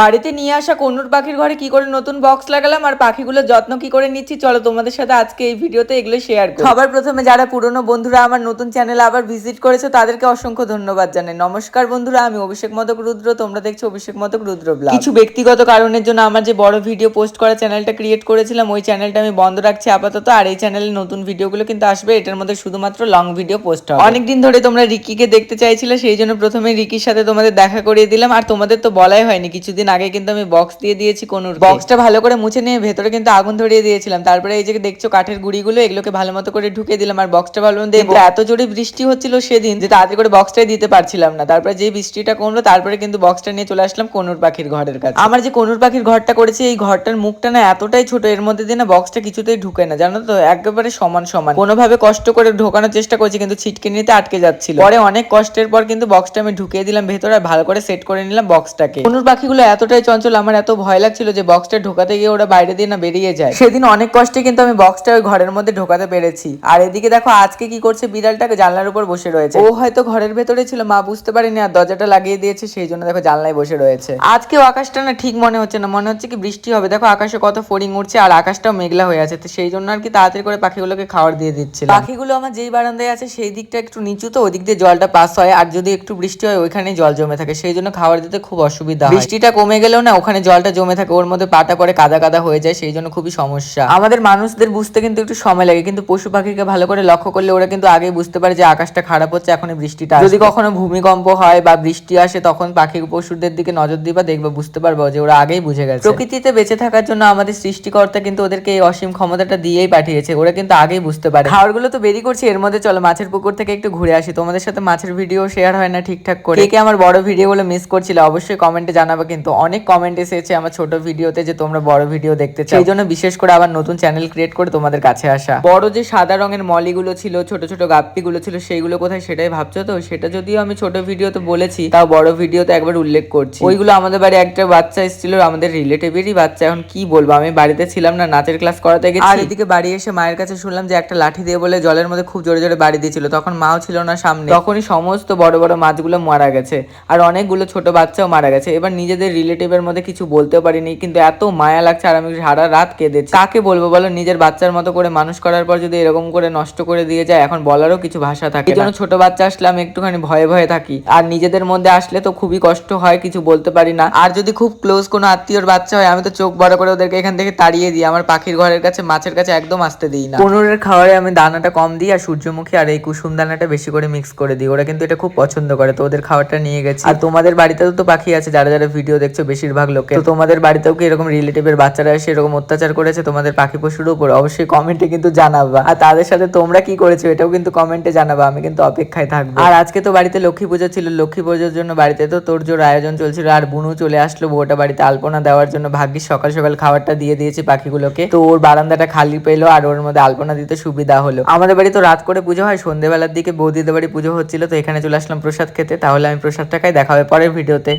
বাড়িতে নিয়ে আসা কনুর পাখির ঘরে কি করে নতুন বক্স লাগালাম আর পাখিগুলোর যত্ন কি করে নিচ্ছি? চলো তোমাদের সাথে আজকে এই ভিডিওতে এগুলো শেয়ার করি। সবার প্রথমে যারা পুরনো বন্ধুরা আমার নতুন চ্যানেল আবার ভিজিট করেছে তাদেরকে অসংখ্য ধন্যবাদ জানাই। নমস্কার বন্ধুরা আমি অভিষেক মদক রুদ্র তোমরা দেখছ অভিষেক মদক রুদ্র ব্লগ কিছু ব্যক্তিগত কারণের জন্য আমার যে বড় ভিডিও পোস্ট করা চ্যানেলটা ক্রিয়েট করেছিলাম ওই চ্যানেলটা আমি বন্ধ রাখছি আপাতত আর এই চ্যানেলে নতুন ভিডিওগুলো কিন্তু আসবে এটার মধ্যে শুধুমাত্র লং ভিডিও পোস্ট হবে। অনেকদিন ধরে তোমরা রিকিকে দেখতে চাইছিলে সেই জন্য প্রথমে রিকির সাথে তোমাদের দেখা করিয়ে দিলাম আর তোমাদের তো বলাই হয়নি কিছুদিন আগে কিন্তু আমি বক্স দিয়ে দিয়েছি কোনুর বক্সটা ভালো করে মুছে নিয়ে ভেতরে কিন্তু আগুন ধরিয়ে দিয়েছিলাম। তারপরে এই যে দেখছ কাঠের গুড়িগুলো এগুলোকে ভালো মতো করে ঢুকে দিলাম। আর বক্সটা ভালো মতো এত জোরে বৃষ্টি হচ্ছিল সেদিন যে তাড়াতাড়ি করে বক্সটাই দিতে পারছিলাম না। তারপরে যে বৃষ্টিটা কমলো তারপরে কিন্তু বক্সটা নিয়ে চলে আসলাম কোনুর পাখির ঘরের কাছে। আমার যে কোনুর পাখির ঘরটা করেছি এই ঘরটার মুখটা না এতটাই ছোট এর মধ্যে দিয়ে না বক্সটা কিছুতেই ঢুকে না। জানো তো একেবারে সমান সমান। কোনোভাবে কষ্ট করে ঢোকানোর চেষ্টা করছি কিন্তু ছিটকে নিতে আটকে যাচ্ছিল। পরে অনেক কষ্টের পর কিন্তু বক্সটা আমি ঢুকিয়ে দিলাম ভেতরে ভালো করে সেট করে নিলাম বক্সটাকে কোনুর পাখিগুলো এতটাই চঞ্চল, আমার এত ভয় লাগছিল যে বক্সটা ঢোকাতে গিয়ে ওরা বাইরে দিয়ে না বেরিয়ে যায়। সেদিন অনেক কষ্টে কিন্তু আমি বক্সটা ওই ঘরের মধ্যে ঢোকাতে পেরেছি। আর এদিকে দেখো, আজকে কি করছে বিড়ালটাকে জানলার উপর বসে রয়েছে। ও হয়তো ঘরের ভেতরে ছিল, মা বুঝতে পারিনি, আর দরজাটা লাগিয়ে দিয়েছে, সেই জন্য দেখো জানলায় বসে রয়েছে। আজকেও আকাশটা না ঠিক মনে হচ্ছে না, মনে হচ্ছে কি বৃষ্টি হবে। দেখো, আকাশে কত ফড়িং উঠছে, আর আকাশটাও মেঘলা হয়ে আছে। তো সেই জন্য আর কি তাড়াতাড়ি করে পাখিগুলোকে খাবার দিয়ে দিচ্ছে পাখিগুলো আমার যেই বারান্দায় আছে, সেই দিকটা একটু নিচু, তো ওদিক দিয়ে জলটা পাস হয়। আর যদি একটু বৃষ্টি হয়, ওইখানেই জল জমে থাকে। সেই জন্য খাবার দিতে খুব অসুবিধা বৃষ্টিটা কমে গেলেও না ওখানে জলটা জমে থাকে ওর মধ্যে পাটা পরে কাদা কাদা হয়ে যায় সেই জন্য খুবই সমস্যা। আমাদের মানুষদের বুঝতে কিন্তু একটু সময় লাগে কিন্তু পশু পাখিকে ভালো করে লক্ষ্য করলে ওরা কিন্তু আগেই বুঝতে পারে যে আকাশটা খারাপ হচ্ছে এখন বৃষ্টিটা যদি কখনো ভূমিকম্প হয় বা বৃষ্টি আসে তখন পাখি পশুদের দিকে নজর দিবা দেখবে বুঝতে পারব যে ওরা আগেই বুঝে গেছে। প্রকৃতিতে বেঁচে থাকার জন্য আমাদের সৃষ্টিকর্তা কিন্তু ওদেরকে এই অসীম ক্ষমতাটা দিয়েই পাঠিয়েছে ওরা কিন্তু আগেই বুঝতে পারে। খাবারগুলো তো বেরি করছে এর মধ্যে চলো মাছের পুকুর থেকে একটু ঘুরে আসি তোমাদের সাথে মাছের ভিডিও শেয়ার হয় না ঠিকঠাক করে। কে কে আমার বড় ভিডিওগুলো মিস করছিল অবশ্যই কমেন্টে জানাবে কিন্তু। অনেক কমেন্ট এসেছে আমার ছোট ভিডিওতে যে তোমরা বড় ভিডিও দেখতে চাও। সেই জন্য বিশেষ করে আবার নতুন চ্যানেল ক্রিয়েট করে তোমাদের কাছে আসা। বড় যে সাদা রঙের মলিগুলো ছিল ছোট ছোট গাপ্পিগুলো ছিল সেইগুলো কোথায় সেটাই ভাবছ তো? সেটা যদিও আমি ছোট ভিডিওতে বলেছি তাও বড় ভিডিওতে একবার উল্লেখ করছি। ওইগুলো আমাদের বাড়ি একটা বাচ্চা এসেছিল আমাদের রিলেটিভেরই বাচ্চা এখন কি বলব? আমি বাড়িতে ছিলাম না নাচের ক্লাস করাতে গেছি। আর এদিকে বাড়ি এসে মায়ের কাছে শুনলাম যে একটা লাঠি দিয়ে বলে জলের মধ্যে খুব জোরে জোরে বাড়ি দিয়েছিল তখন মাও ছিল না সামনে। তখনই সমস্ত বড় বড় মাছগুলো মারা গেছে আর অনেকগুলো ছোট বাচ্চাও মারা গেছে। এবার নিজেদের রিলেটিভের মধ্যে কিছু বলতেও পারিনি কিন্তু এত মায়া লাগছে আর আমি সারা রাত কেঁদেছি। কাকে বলব বলো? নিজের বাচ্চার মতো করে মানুষ করার পর যদি এরকম করে নষ্ট করে দিয়ে যায় এখন বলারও কিছু ভাষা থাকে এই জন্য ছোট বাচ্চা আসলে আমি একটুখানি ভয়ে ভয়ে থাকি। আর নিজেদের মধ্যে আসলে তো খুবই কষ্ট হয় কিছু বলতে পারি না। আর যদি খুব ক্লোজ কোনো আত্মীয়র বাচ্চা হয় আমি তো চোখ বড় করে ওদেরকে এখান থেকে তাড়িয়ে দিই। আমার পাখির ঘরের কাছে মাছের কাছে একদম আসতে দিই না। পনেরের খাবারে আমি দানাটা কম দিই আর সূর্যমুখী আর এই কুসুম দানাটা বেশি করে মিক্স করে দিই। ওরা কিন্তু এটা খুব পছন্দ করে তো ওদের খাবারটা নিয়ে গেছি। আর তোমাদের বাড়িতেও তো পাখি আছে যারা যারা ভিডিও দেখছ বেশিরভাগ লোকে। তো তোমাদের বাড়িতেও কি এরকম রিলেটিভের বাচ্চারা এসে এরকম অত্যাচার করেছে? তোমাদের পাখি পশুর উপর? অবশ্যই কমেন্টে কিন্তু জানাবা। আর তাদের সাথে তোমরা কি করেছ এটাও কিন্তু কমেন্টে জানাবা। আমি কিন্তু অপেক্ষায় থাকব। আর আজকে তো বাড়িতে লক্ষ্মী পুজো ছিল। লক্ষ্মী পুজোর জন্য বাড়িতে তো তোর জোর আয়োজন চলছিল। আর বুনু চলে আসলো বউটা বাড়িতে আলপনা দেওয়ার জন্য। ভাগ্যিস সকাল সকাল খাবারটা দিয়ে দিয়েছি পাখিগুলোকে। তো ওর বারান্দাটা খালি পেল আর ওর মধ্যে আলপনা দিতে সুবিধা হলো। আমাদের বাড়ি তো রাত করে পুজো হয়। সন্ধ্যেবেলার দিকে বৌদিদের বাড়ি পুজো হচ্ছিল। তো এখানে চলে আসলাম প্রসাদ খেতে। তাহলে আমি প্রসাদটা খাই। দেখা পরের ভিডিওতে